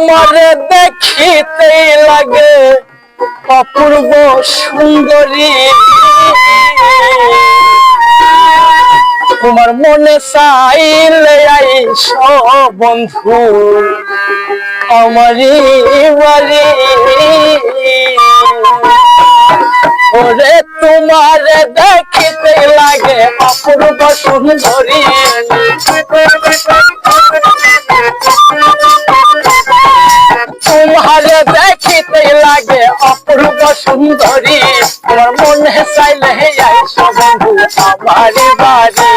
তোমারে দেখিতে লাগে, অপূর্ব সুন্দরী। তোমার মনে চাইলে আইস বন্ধু, আমারই বাড়ি। ওরে তোমার দেখিতে লাগে, অপূর্ব সুন্দরী। দেখিতে লাগে অপূর্ব সুন্দরী? তোমার মনে চাইলে আইস বন্ধু আমারই বাড়ি।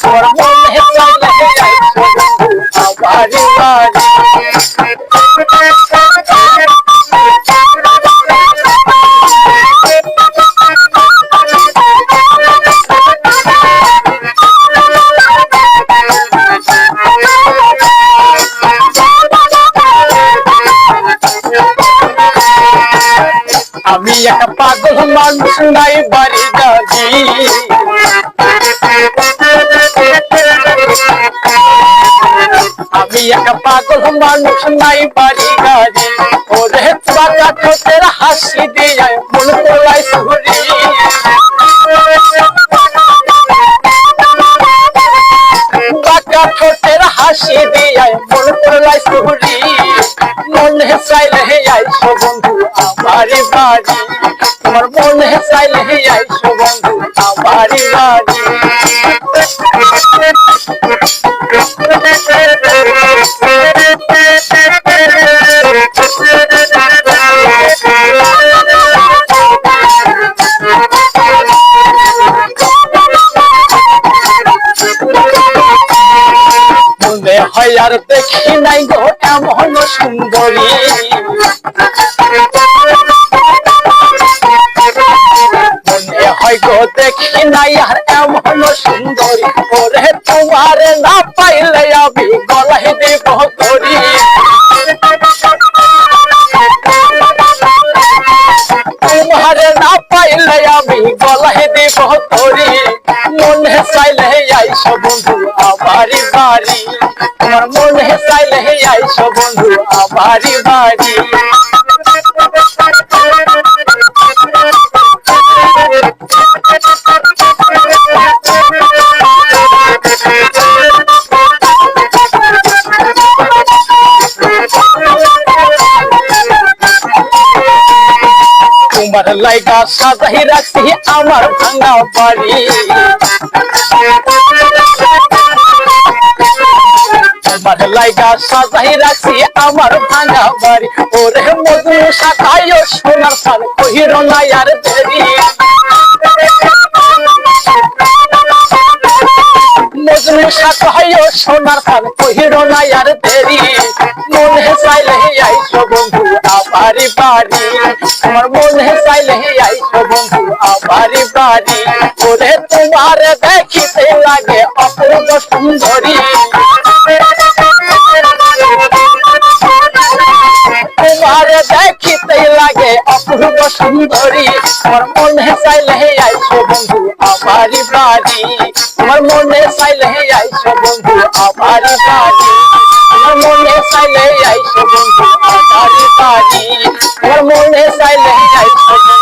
তোমার মনে চাইলে আইস বন্ধু আমারই বাড়ি। একটা পাগল মানুষ নাই বাড়ি দাদি। আমি একটা পাগল মানুষ নাই বাড়ি গাড়ি ওরে বাবা ঠোঁটের হাসি দিয়ে মন তোলাই সুরি বাঁকা ঠোঁটের হাসি দিয়ে মন তোলাই সুরি মনে চাইলে আইসো বন্ধু। আমারই বাড়ি, তোমার মনে চাইলে আইসো বন্ধু আমারই বাড়ি হয় আর দেখি নাই গো এমন সুন্দরী। গো, দেখি নাই আর এমন সুন্দরী ওরে তোমার না পাইলে আমি গলায় দেব করি। তোমার না পাইলে আমি গলায় দেব করি। মনে চাইলে আইসো বন্ধু আমারই বাড়ি। তোমার মনে চাইলে আইসো বন্ধু আমারই বাড়ি। তোমার লাইগা সাজাই রাখছি আমার ভাঙা বাড়ি। তোমার লাইগা সাজাই রাখছি আমার ভাঙা বাড়ি। ওরে মধু শাখায় সোনার সার কহির না দেরি। মজনু শাখায় সোনার সার কহির না দেরি। বন্ধু আমারি বাড়ি ওরে তোমার দেখিতে লাগে অপূর্ব সুন্দরী তোমার দেখিতে লাগে অপূর্ব সুন্দরী তোমার মনে চাইলে আইসো বন্ধু আমারি বাড়ি তোমার মনে চাইলে আইসো বন্ধু আমারি বাড়ি তোমার মনে চাইলে আইসো বন্ধু আমারি বাড়ি তোমার মনে চাইলে আইসো